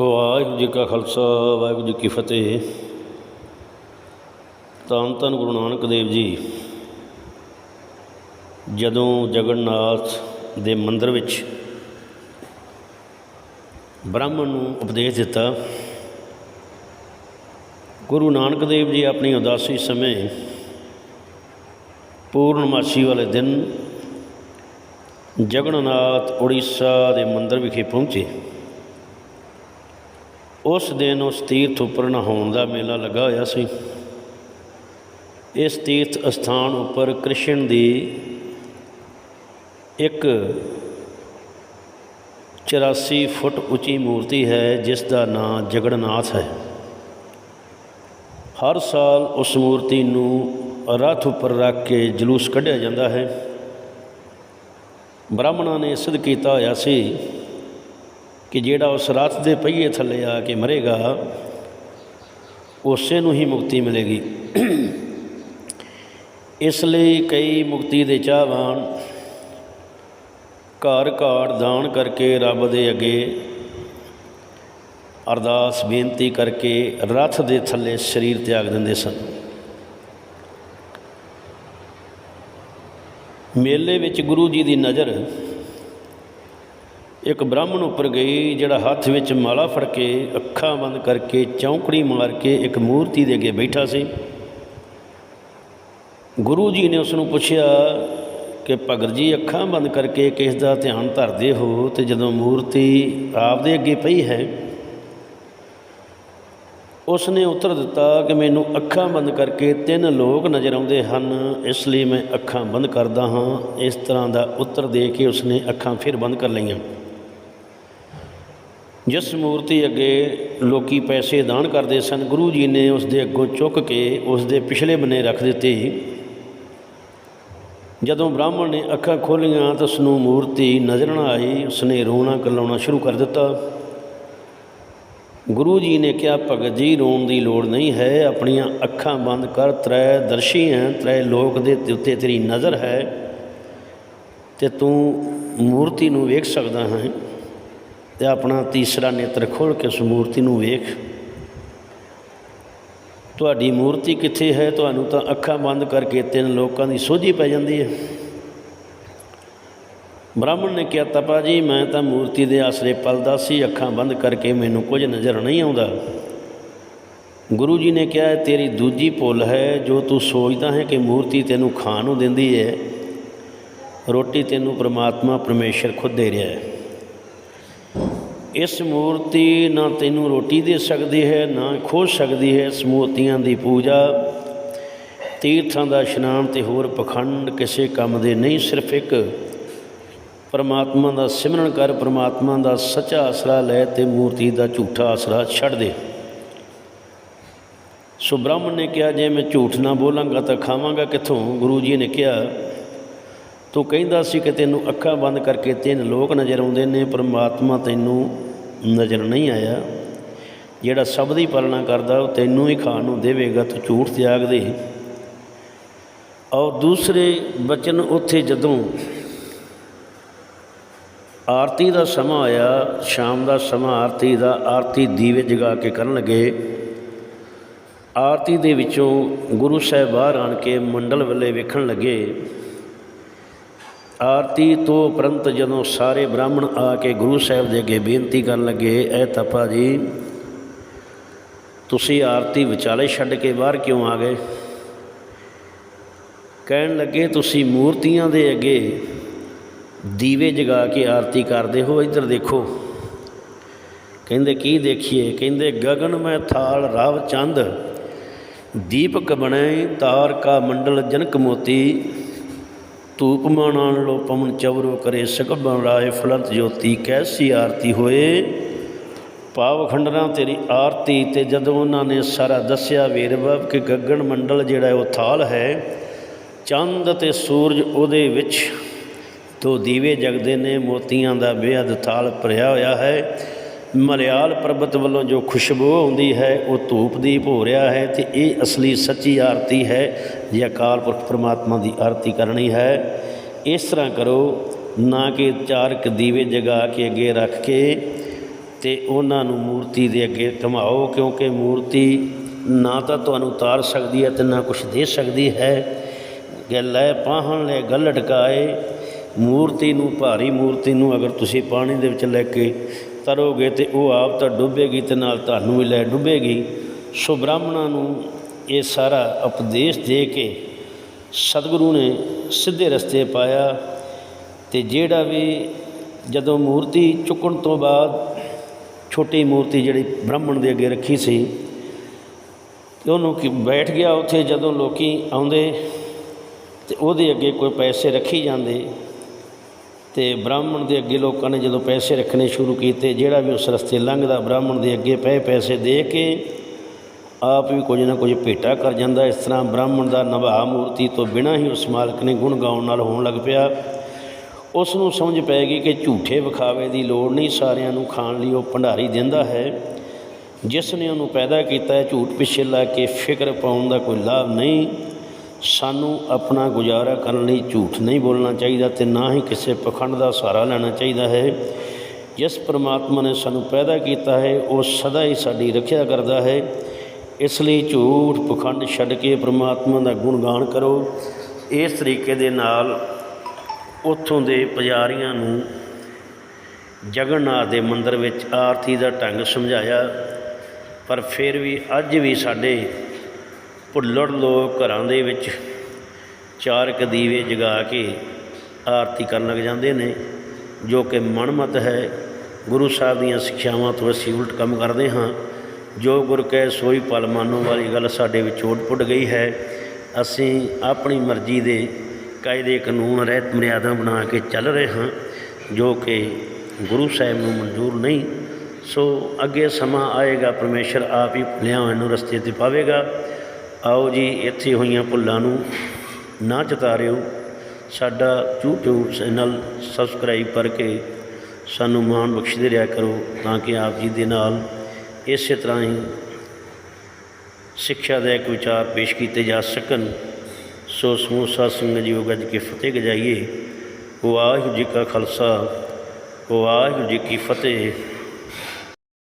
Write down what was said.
ਵਾਹਿਗੁਰੂ ਜੀ ਕਾ ਖਾਲਸਾ, ਵਾਹਿਗੁਰੂ ਜੀ ਕੀ ਫਤਿਹ। ਧੰਨ ਧੰਨ ਗੁਰੂ ਨਾਨਕ ਦੇਵ ਜੀ। ਜਦੋਂ ਜਗਨਨਾਥ ਦੇ ਮੰਦਰ ਵਿੱਚ ਬ੍ਰਾਹਮਣ ਨੂੰ ਉਪਦੇਸ਼ ਦਿੱਤਾ, ਗੁਰੂ ਨਾਨਕ ਦੇਵ ਜੀ ਆਪਣੀ ਉਦਾਸੀ ਸਮੇਂ ਪੂਰਨਮਾਸ਼ੀ ਵਾਲੇ ਦਿਨ ਜਗਨਨਾਥ ਉੜੀਸਾ ਦੇ ਮੰਦਰ ਵਿਖੇ ਪਹੁੰਚੇ। ਉਸ ਦਿਨ ਉਸ ਤੀਰਥ ਉੱਪਰ ਨਹਾਉਣ ਦਾ ਮੇਲਾ ਲੱਗਾ ਹੋਇਆ ਸੀ। ਇਸ ਤੀਰਥ ਅਸਥਾਨ ਉੱਪਰ ਕ੍ਰਿਸ਼ਨ ਦੀ ਇੱਕ 84 ਫੁੱਟ ਉੱਚੀ ਮੂਰਤੀ ਹੈ, ਜਿਸ ਦਾ ਨਾਮ ਜਗਨਨਾਥ ਹੈ। ਹਰ ਸਾਲ ਉਸ ਮੂਰਤੀ ਨੂੰ ਰੱਥ ਉੱਪਰ ਰੱਖ ਕੇ ਜਲੂਸ ਕੱਢਿਆ ਜਾਂਦਾ ਹੈ। ਬ੍ਰਾਹਮਣਾਂ ਨੇ ਸਿੱਧ ਕੀਤਾ ਹੋਇਆ ਸੀ ਕਿ ਜਿਹੜਾ ਉਸ ਰੱਥ ਦੇ ਪਹੀਏ ਥੱਲੇ ਆ ਕੇ ਮਰੇਗਾ, ਉਸੇ ਨੂੰ ਹੀ ਮੁਕਤੀ ਮਿਲੇਗੀ। ਇਸ ਲਈ ਕਈ ਮੁਕਤੀ ਦੇ ਚਾਹਵਾਨ ਘਰ ਘਾੜ ਦਾਨ ਕਰਕੇ ਰੱਬ ਦੇ ਅੱਗੇ ਅਰਦਾਸ, ਬੇਨਤੀ ਕਰਕੇ ਰੱਥ ਦੇ ਥੱਲੇ ਸਰੀਰ ਤਿਆਗ ਦਿੰਦੇ ਸਨ। ਮੇਲੇ ਵਿੱਚ ਗੁਰੂ ਜੀ ਦੀ ਨਜ਼ਰ ਇੱਕ ਬ੍ਰਾਹਮਣ ਉੱਪਰ ਗਈ, ਜਿਹੜਾ ਹੱਥ ਵਿੱਚ ਮਾਲਾ ਫੜ ਕੇ ਅੱਖਾਂ ਬੰਦ ਕਰਕੇ ਚੌਂਕੜੀ ਮਾਰ ਕੇ ਇੱਕ ਮੂਰਤੀ ਦੇ ਅੱਗੇ ਬੈਠਾ ਸੀ। ਗੁਰੂ ਜੀ ਨੇ ਉਸ ਨੂੰ ਪੁੱਛਿਆ ਕਿ ਭਗਤ ਜੀ, ਅੱਖਾਂ ਬੰਦ ਕਰਕੇ ਕਿਸ ਦਾ ਧਿਆਨ ਧਰਦੇ ਹੋ? ਤੇ ਜਦੋਂ ਮੂਰਤੀ ਆਪ ਦੇ ਅੱਗੇ ਪਈ ਹੈ ਉਸ ਨੇ ਉੱਤਰ ਦਿੱਤਾ ਕਿ ਮੈਨੂੰ ਅੱਖਾਂ ਬੰਦ ਕਰਕੇ ਤਿੰਨ ਲੋਕ ਨਜ਼ਰ ਆਉਂਦੇ ਹਨ, ਇਸ ਲਈ ਮੈਂ ਅੱਖਾਂ ਬੰਦ ਕਰਦਾ ਹਾਂ। ਇਸ ਤਰ੍ਹਾਂ ਦਾ ਉੱਤਰ ਦੇ ਕੇ ਉਸਨੇ ਅੱਖਾਂ ਫਿਰ ਬੰਦ ਕਰ ਲਈਆਂ। ਜਿਸ ਮੂਰਤੀ ਅੱਗੇ ਲੋਕੀ ਪੈਸੇ ਦਾਨ ਕਰਦੇ ਸਨ, ਗੁਰੂ ਜੀ ਨੇ ਉਸ ਦੇ ਅੱਗੋਂ ਚੁੱਕ ਕੇ ਉਸ ਦੇ ਪਿਛਲੇ ਬੰਨੇ ਰੱਖ ਦਿੱਤੀ। ਜਦੋਂ ਬ੍ਰਾਹਮਣ ਨੇ ਅੱਖਾਂ ਖੋਲੀਆਂ ਤਾਂ ਉਸ ਨੂੰ ਮੂਰਤੀ ਨਜ਼ਰ ਨਾ ਆਈ ਉਸ ਨੇ ਰੋਣਾ ਕਲਾਉਣਾ ਸ਼ੁਰੂ ਕਰ ਦਿੱਤਾ। ਗੁਰੂ ਜੀ ਨੇ ਕਿਹਾ, ਭਗਤ ਜੀ, ਰੋਣ ਦੀ ਲੋੜ ਨਹੀਂ ਹੈ, ਆਪਣੀਆਂ ਅੱਖਾਂ ਬੰਦ ਕਰ ਤ੍ਰੈ ਦਰਸ਼ੀ ਹੈ ਤ੍ਰੈ ਲੋਕ ਦੇ ਉੱਤੇ ਤੇਰੀ ਨਜ਼ਰ ਹੈ ਤੇ ਤੂੰ ਮੂਰਤੀ ਨੂੰ ਵੇਖ ਸਕਦਾ ਹੈ। ਤੇ ਆਪਣਾ ਤੀਸਰਾ ਨੇਤਰ ਖੋਲ ਕੇ ਉਸ ਮੂਰਤੀ ਨੂੰ ਵੇਖ। ਤੁਹਾਡੀ ਮੂਰਤੀ ਕਿੱਥੇ ਹੈ? ਤੁਹਾਨੂੰ ਤਾਂ ਅੱਖਾਂ ਬੰਦ ਕਰਕੇ ਤਿੰਨ ਲੋਕਾਂ ਦੀ ਸੋਝੀ ਪੈ ਜਾਂਦੀ ਹੈ। ਬ੍ਰਾਹਮਣ ਨੇ ਕਿਹਾ, ਤਪਾ ਜੀ, ਮੈਂ ਤਾਂ ਮੂਰਤੀ ਦੇ ਆਸਰੇ ਪਲਦਾ ਸੀ, ਅੱਖਾਂ ਬੰਦ ਕਰਕੇ ਮੈਨੂੰ ਕੁਝ ਨਜ਼ਰ ਨਹੀਂ ਆਉਂਦਾ। ਗੁਰੂ ਜੀ ਨੇ ਕਿਹਾ, ਤੇਰੀ ਦੂਜੀ ਭੁੱਲ ਹੈ, ਜੋ ਤੂੰ ਸੋਚਦਾ ਹੈ ਕਿ ਮੂਰਤੀ ਤੈਨੂੰ ਖਾਣ ਨੂੰ ਦਿੰਦੀ ਹੈ, ਰੋਟੀ ਤੈਨੂੰ ਪ੍ਰਮਾਤਮਾ, ਪਰਮੇਸ਼ਰ ਖੁਦ ਦੇ ਰਿਹਾ ਹੈ। ਇਸ ਮੂਰਤੀ ਨਾ ਤੈਨੂੰ ਰੋਟੀ ਦੇ ਸਕਦੀ ਹੈ, ਨਾ ਖੋ ਸਕਦੀ ਹੈ ਇਸ ਮੂਰਤੀਆਂ ਦੀ ਪੂਜਾ। ਤੀਰਥਾਂ ਦਾ ਇਸ਼ਨਾਨ ਤੇ ਹੋਰ ਪਖੰਡ ਕਿਸੇ ਕੰਮ ਦੇ ਨਹੀਂ, ਸਿਰਫ ਇੱਕ ਪਰਮਾਤਮਾ ਦਾ ਸਿਮਰਨ ਕਰ, ਪਰਮਾਤਮਾ ਦਾ ਸੱਚਾ ਆਸਰਾ ਲੈ ਤੇ ਮੂਰਤੀ ਦਾ ਝੂਠਾ ਆਸਰਾ ਛੱਡ ਦੇ। ਸੋ ਬ੍ਰਾਹਮਣ ਨੇ ਕਿਹਾ, ਜੇ ਮੈਂ ਝੂਠ ਨਾ ਬੋਲਾਂਗਾ ਤਾਂ ਖਾਵਾਂਗਾ ਕਿੱਥੋਂ? ਗੁਰੂ ਜੀ ਨੇ ਕਿਹਾ ਤੂੰ ਕਹਿੰਦਾ ਸੀ ਕਿ ਤੈਨੂੰ ਅੱਖਾਂ ਬੰਦ ਕਰਕੇ ਤਿੰਨ ਲੋਕ ਨਜ਼ਰ ਆਉਂਦੇ ਨੇ, ਪਰਮਾਤਮਾ ਤੈਨੂੰ ਨਜ਼ਰ ਨਹੀਂ ਆਇਆ। ਜਿਹੜਾ ਸਭ ਦੀ ਪਾਲਣਾ ਕਰਦਾ, ਉਹ ਤੈਨੂੰ ਹੀ ਖਾਣ ਨੂੰ ਦੇਵੇਗਾ, ਤੂੰ ਝੂਠ ਤਿਆਗ ਦੇ ਔਰ ਦੂਸਰੇ ਬਚਨ ਉੱਥੇ ਜਦੋਂ ਆਰਤੀ ਦਾ ਸਮਾਂ ਆਇਆ, ਸ਼ਾਮ ਦਾ ਸਮਾਂ ਆਰਤੀ ਦਾ, ਆਰਤੀ ਦੀਵੇ ਜਗਾ ਕੇ ਕਰਨ ਲੱਗੇ। ਆਰਤੀ ਦੇ ਵਿੱਚੋਂ ਗੁਰੂ ਸਾਹਿਬ ਬਾਹਰ ਆਣ ਕੇ ਮੰਡਲ ਵੱਲੇ ਵੇਖਣ ਲੱਗੇ। ਆਰਤੀ ਤੋਂ ਉਪਰੰਤ ਜਦੋਂ ਸਾਰੇ ਬ੍ਰਾਹਮਣ ਆ ਕੇ ਗੁਰੂ ਸਾਹਿਬ ਦੇ ਅੱਗੇ ਬੇਨਤੀ ਕਰਨ ਲੱਗੇ, ਐ ਤਪਾ ਜੀ ਤੁਸੀਂ ਆਰਤੀ ਵਿਚਾਲੇ ਛੱਡ ਕੇ ਬਾਹਰ ਕਿਉਂ ਆ ਗਏ? ਕਹਿਣ ਲੱਗੇ, ਤੁਸੀਂ ਮੂਰਤੀਆਂ ਦੇ ਅੱਗੇ ਦੀਵੇ ਜਗਾ ਕੇ ਆਰਤੀ ਕਰਦੇ ਹੋ, ਇੱਧਰ ਦੇਖੋ। ਕਹਿੰਦੇ, ਕੀ ਦੇਖੀਏ? ਕਹਿੰਦੇ ਗगन ਮੈਂ ਥਾਲ, ਰਾਵ ਚੰਦ, ਦੀਪਕ ਬਣੇ, ਤਾਰ ਕਾ ਮੰਡਲ ਜਨਕ ਮੋਤੀ ਧੂਪ ਮਾਣਾਨ ਲੋ ਪਵਨ ਚਵਰੋ ਕਰੇ ਸਕਬਨ ਰਾਏ ਫਲੰਤ ਜੋਤੀ ਕੈਸੀ ਆਰਤੀ ਹੋਏ? ਪਾਵ ਖੰਡਰਾਂ ਤੇਰੀ ਆਰਤੀ ਤੇ ਜਦੋਂ ਉਹਨਾਂ ਨੇ ਸਾਰਾ ਦੱਸਿਆ ਵੇਰਵਬ ਕਿ ਗਗਨ ਮੰਡਲ ਜਿਹੜਾ ਉਹ ਥਾਲ ਹੈ, ਚੰਦ ਤੇ ਸੂਰਜ ਉਹਦੇ ਵਿੱਚ ਦੋ ਦੀਵੇ ਜਗਦੇ ਨੇ, ਮੋਤੀਆਂ ਦਾ ਬੇਅਦ ਥਾਲ ਭਰਿਆ ਹੋਇਆ ਹੈ। ਮਲਿਆਲ ਪਰਬਤ ਵੱਲੋਂ ਜੋ ਖੁਸ਼ਬੂ ਆਉਂਦੀ ਹੈ, ਉਹ ਧੂਪ ਦੀਪ ਹੋ ਰਿਹਾ ਹੈ ਤੇ ਇਹ ਅਸਲੀ ਸੱਚੀ ਆਰਤੀ ਹੈ, ਜੇ ਅਕਾਲ ਪੁਰਖ ਪ੍ਰਮਾਤਮਾ ਦੀ ਆਰਤੀ ਕਰਨੀ ਹੈ। ਇਸ ਤਰ੍ਹਾਂ ਕਰੋ, ਨਾ ਕਿ ਚਾਰ ਕ ਦੀਵੇ ਜਗਾ ਕੇ ਅੱਗੇ ਰੱਖ ਕੇ ਤੇ ਉਹਨਾਂ ਨੂੰ ਮੂਰਤੀ ਦੇ ਅੱਗੇ ਘਮਾਓ, ਕਿਉਂਕਿ ਮੂਰਤੀ ਨਾ ਤਾਂ ਤੁਹਾਨੂੰ ਉਤਾਰ ਸਕਦੀ ਹੈ ਤੇ ਨਾ ਕੁਝ ਦੇ ਸਕਦੀ ਹੈ। ਕਿ ਲੈ ਪਾਹਣ, ਲੈ ਗੱਲ ਲਟਕਾਏ, ਮੂਰਤੀ ਨੂੰ, ਭਾਰੀ ਮੂਰਤੀ ਨੂੰ ਅਗਰ ਤੁਸੀਂ ਪਾਣੀ ਦੇ ਵਿੱਚ ਲੈ ਕੇ ਤਰੋਗੇ ਤੇ ਉਹ ਆਪ ਤਾਂ ਡੁੱਬੇਗੀ ਤੇ ਨਾਲ ਤੁਹਾਨੂੰ ਵੀ ਲੈ ਡੁੱਬੇਗੀ। ਸੋ ਬ੍ਰਾਹਮਣਾਂ ਨੂੰ ਇਹ ਸਾਰਾ ਉਪਦੇਸ਼ ਦੇ ਕੇ ਸਤਿਗੁਰੂ ਨੇ ਸਿੱਧੇ ਰਸਤੇ ਪਾਇਆ ਤੇ ਜਿਹੜਾ ਵੀ ਜਦੋਂ ਮੂਰਤੀ ਚੁੱਕਣ ਤੋਂ ਬਾਅਦ ਛੋਟੀ ਮੂਰਤੀ ਜਿਹੜੀ ਬ੍ਰਾਹਮਣ ਦੇ ਅੱਗੇ ਰੱਖੀ ਸੀ, ਤੇ ਉਹਨੂੰ ਕਿ ਬੈਠ ਗਿਆ ਉੱਥੇ ਜਦੋਂ ਲੋਕੀ ਆਉਂਦੇ ਤੇ ਉਹਦੇ ਅੱਗੇ ਕੋਈ ਪੈਸੇ ਰੱਖੀ ਜਾਂਦੇ। ਤੇ ਬ੍ਰਾਹਮਣ ਦੇ ਅੱਗੇ ਲੋਕਾਂ ਨੇ ਜਦੋਂ ਪੈਸੇ ਰੱਖਣੇ ਸ਼ੁਰੂ ਕੀਤੇ, ਜਿਹੜਾ ਵੀ ਉਸ ਰਸਤੇ ਲੰਘਦਾ, ਬ੍ਰਾਹਮਣ ਦੇ ਅੱਗੇ ਪਏ ਪੈਸੇ ਦੇ ਕੇ ਆਪ ਵੀ ਕੁਝ ਨਾ ਕੁਝ ਭੇਟਾ ਕਰ ਜਾਂਦਾ। ਇਸ ਤਰ੍ਹਾਂ ਬ੍ਰਾਹਮਣ ਦਾ ਨਿਭਾ ਮੂਰਤੀ ਤੋਂ ਬਿਨਾਂ ਹੀ ਉਸ ਮਾਲਕ ਨੇ ਗੁਣ ਗਾਉਣ ਨਾਲ ਹੋਣ ਲੱਗ ਪਿਆ। ਉਸ ਨੂੰ ਸਮਝ ਪੈ ਗਈ ਕਿ ਝੂਠੇ ਵਿਖਾਵੇ ਦੀ ਲੋੜ ਨਹੀਂ, ਸਾਰਿਆਂ ਨੂੰ ਖਾਣ ਲਈ ਉਹ ਭੰਡਾਰੀ ਦਿੰਦਾ ਹੈ। ਜਿਸ ਨੇ ਉਹਨੂੰ ਪੈਦਾ ਕੀਤਾ ਹੈ ਝੂਠ ਪਿੱਛੇ ਲਾ ਕੇ ਫਿਕਰ ਪਾਉਣ ਦਾ ਕੋਈ ਲਾਭ ਨਹੀਂ। ਸਾਨੂੰ ਆਪਣਾ ਗੁਜ਼ਾਰਾ ਕਰਨ ਲਈ ਝੂਠ ਨਹੀਂ ਬੋਲਣਾ ਚਾਹੀਦਾ ਤੇ ਨਾ ਹੀ ਕਿਸੇ ਪਖੰਡ ਦਾ ਸਹਾਰਾ ਲੈਣਾ ਚਾਹੀਦਾ ਹੈ। ਜਿਸ ਪ੍ਰਮਾਤਮਾ ਨੇ ਸਾਨੂੰ ਪੈਦਾ ਕੀਤਾ ਹੈ, ਉਹ ਸਦਾ ਹੀ ਸਾਡੀ ਰੱਖਿਆ ਕਰਦਾ ਹੈ। ਇਸ ਲਈ ਝੂਠ ਪਖੰਡ ਛੱਡ ਕੇ ਪ੍ਰਮਾਤਮਾ ਦਾ ਗੁਣਗਾਨ ਕਰੋ। ਇਸ ਤਰੀਕੇ ਦੇ ਨਾਲ ਉੱਥੋਂ ਦੇ ਪੁਜਾਰੀਆਂ ਨੂੰ ਜਗਨਨਾਥ ਦੇ ਮੰਦਰ ਵਿੱਚ ਆਰਤੀ ਦਾ ਢੰਗ ਸਮਝਾਇਆ। ਪਰ ਫਿਰ ਵੀ ਅੱਜ ਵੀ ਸਾਡੇ ਭੁੱਲੜ ਲੋਕ ਘਰਾਂ ਦੇ ਵਿੱਚ ਚਾਰ ਕੁ ਦੀਵੇ ਜਗਾ ਕੇ ਆਰਤੀ ਕਰਨ ਲੱਗ ਜਾਂਦੇ ਨੇ, ਜੋ ਕਿ ਮਨਮਤ ਹੈ। ਗੁਰੂ ਸਾਹਿਬ ਦੀਆਂ ਸਿੱਖਿਆਵਾਂ ਤੋਂ ਅਸੀਂ ਉਲਟ ਕੰਮ ਕਰਦੇ ਹਾਂ। ਜੋ ਗੁਰ ਕੈ ਸੋਈ ਪਲ ਮਾਨੋ ਵਾਲੀ ਗੱਲ ਸਾਡੇ ਵਿੱਚ ਓਟ ਪੁੱਟ ਗਈ ਹੈ। ਅਸੀਂ ਆਪਣੀ ਮਰਜ਼ੀ ਦੇ ਕਾਇਦੇ ਕਾਨੂੰਨ, ਰਹਿਤ ਮਰਿਆਦਾ ਬਣਾ ਕੇ ਚੱਲ ਰਹੇ ਹਾਂ, ਜੋ ਕਿ ਗੁਰੂ ਸਾਹਿਬ ਨੂੰ ਮਨਜ਼ੂਰ ਨਹੀਂ। ਸੋ ਅੱਗੇ ਸਮਾਂ ਆਏਗਾ, ਪਰਮੇਸ਼ਰ ਆਪ ਹੀ ਭੁੱਲਿਆਂ ਨੂੰ ਰਸਤੇ ਤੇ ਪਾਵੇਗਾ। ਆਓ ਜੀ, ਇੱਥੇ ਹੋਈਆਂ ਭੁੱਲਾਂ ਨੂੰ ਨਾ ਚਤਾਰਿਓ ਸਾਡਾ YouTube ਚੈਨਲ ਸਬਸਕ੍ਰਾਈਬ ਕਰਕੇ ਸਾਨੂੰ ਮਾਣ ਬਖਸ਼ਦੇ ਰਿਹਾ ਕਰੋ ਤਾਂ ਕਿ ਆਪ ਜੀ ਦੇ ਨਾਲ ਇਸੇ ਤਰ੍ਹਾਂ ਹੀ ਸਿੱਖਿਆ ਦੇ ਇੱਕ ਵਿਚਾਰ ਪੇਸ਼ ਕੀਤੇ ਜਾ ਸਕਣ। ਸੋ ਸਮੂਹ ਸਾਧ ਸੰਗਤ ਜੀਓ, ਗੱਜ ਕੇ ਫਤਿਹ ਗਜਾਈਏ। ਵਾਹਿਗੁਰੂ ਜੀ ਕਾ ਖਾਲਸਾ, ਵਾਹਿਗੁਰੂ ਜੀ ਕੀ ਫਤਿਹ।